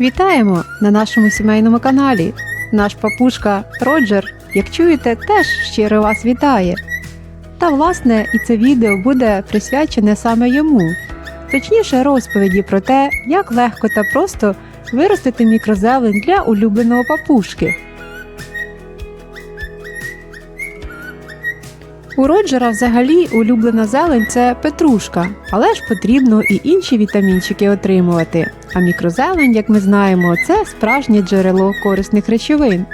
Вітаємо на нашому сімейному каналі. Наш папушка Роджер, як чуєте, теж щиро вас вітає. Та власне і це відео буде присвячене саме йому, точніше розповіді про те, як легко та просто виростити мікрозелень для улюбленого папушки. У Роджера взагалі улюблена зелень це петрушка, але ж потрібно і інші вітамінчики отримувати. А мікрозелень, як ми знаємо, це справжнє джерело корисних речовин.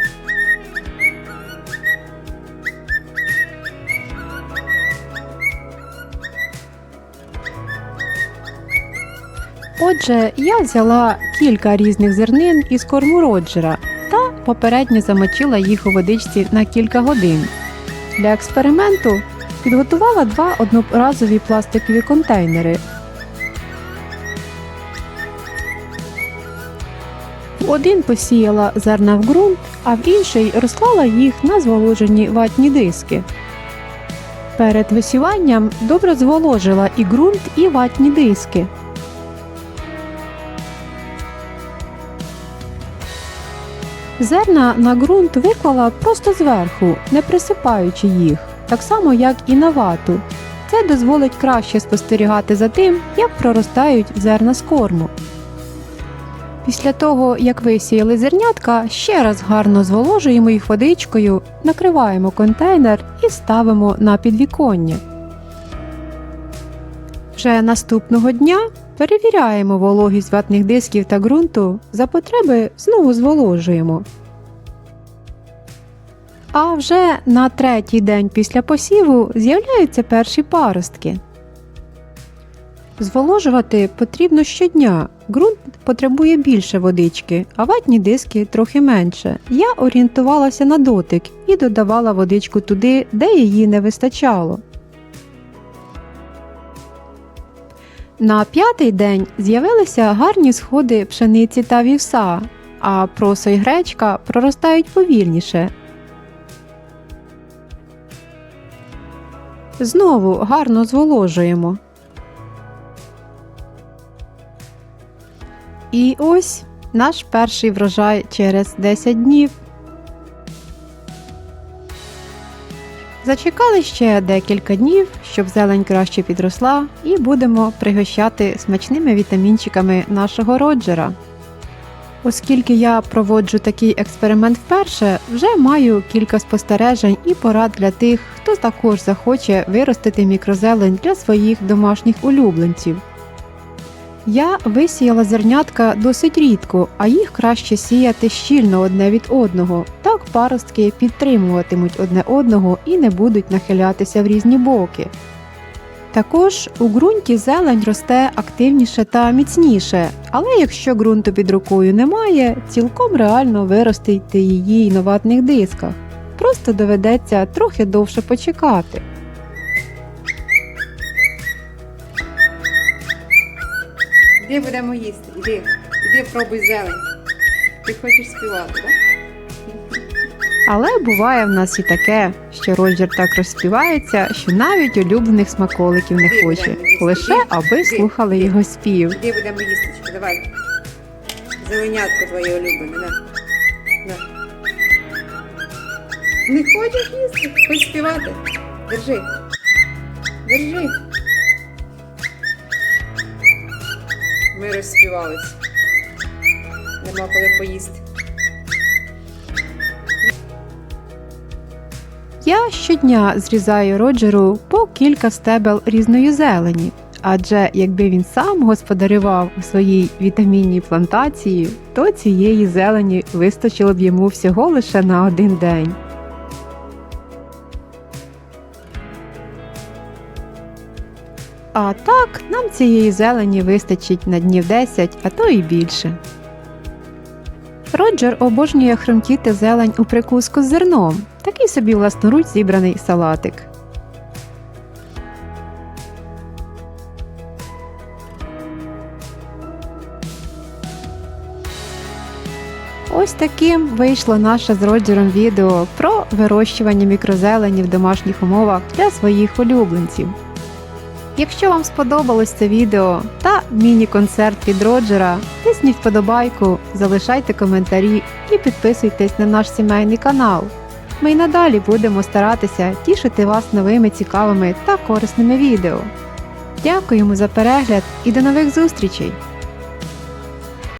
Отже, я взяла кілька різних зернин із корму Роджера та попередньо замочила їх у водичці на кілька годин. Для експерименту підготувала два одноразові пластикові контейнери. В один посіяла зерна в ґрунт, а в інший розклала їх на зволожені ватні диски. Перед висіванням добре зволожила і ґрунт, і ватні диски. Зерна на ґрунт виклала просто зверху, не присипаючи їх, так само як і на вату. Це дозволить краще спостерігати за тим, як проростають зерна з корму. Після того, як висіяли зернятка, ще раз гарно зволожуємо їх водичкою, накриваємо контейнер і ставимо на підвіконня. Вже наступного дня перевіряємо вологість ватних дисків та ґрунту, за потреби знову зволожуємо. А вже на третій день після посіву з'являються перші паростки. Зволожувати потрібно щодня. Ґрунт потребує більше водички, а ватні диски трохи менше. Я орієнтувалася на дотик і додавала водичку туди, де її не вистачало. На п'ятий день з'явилися гарні сходи пшениці та вівса, а просо й гречка проростають повільніше. Знову гарно зволожуємо. І ось наш перший врожай через 10 днів. Зачекали ще декілька днів, щоб зелень краще підросла, і будемо пригощати смачними вітамінчиками нашого роджера. Оскільки я проводжу такий експеримент вперше, вже маю кілька спостережень і порад для тих, хто також захоче виростити мікрозелень для своїх домашніх улюбленців. Я висіяла зернятка досить рідко, а їх краще сіяти щільно одне від одного. Так паростки підтримуватимуть одне одного і не будуть нахилятися в різні боки. Також у ґрунті зелень росте активніше та міцніше, але якщо ґрунту під рукою немає, цілком реально виростити її й на ватних дисках. Просто доведеться трохи довше почекати. Іди будемо їсти, іди, іди пробуй зелень. Ти хочеш співати, так? Але буває в нас і таке, що Роджер так розспівається, що навіть улюблених смаколиків не хоче, лише аби слухали його спів. Іди будемо їсти, давай. Зеленятко твоє улюблене, на. на. Не хочеш їсти? Хочеш співати? Держи. Держи. Ми розспівались. Нема коли поїсти. Я щодня зрізаю Роджеру по кілька стебел різної зелені, адже якби він сам господарював у своїй вітамінній плантації, то цієї зелені вистачило б йому всього лише на один день. А так, нам цієї зелені вистачить на днів 10, а то і більше. Роджер обожнює хрумтіти зелень у прикуску з зерном, такий собі власноруч зібраний салатик. Ось таким вийшло наше з Роджером відео про вирощування мікрозелені в домашніх умовах для своїх улюбленців. Якщо вам сподобалось це відео та міні-концерт від Роджера, тисніть вподобайку, залишайте коментарі і підписуйтесь на наш сімейний канал. Ми й надалі будемо старатися тішити вас новими цікавими та корисними відео. Дякуємо за перегляд і до нових зустрічей!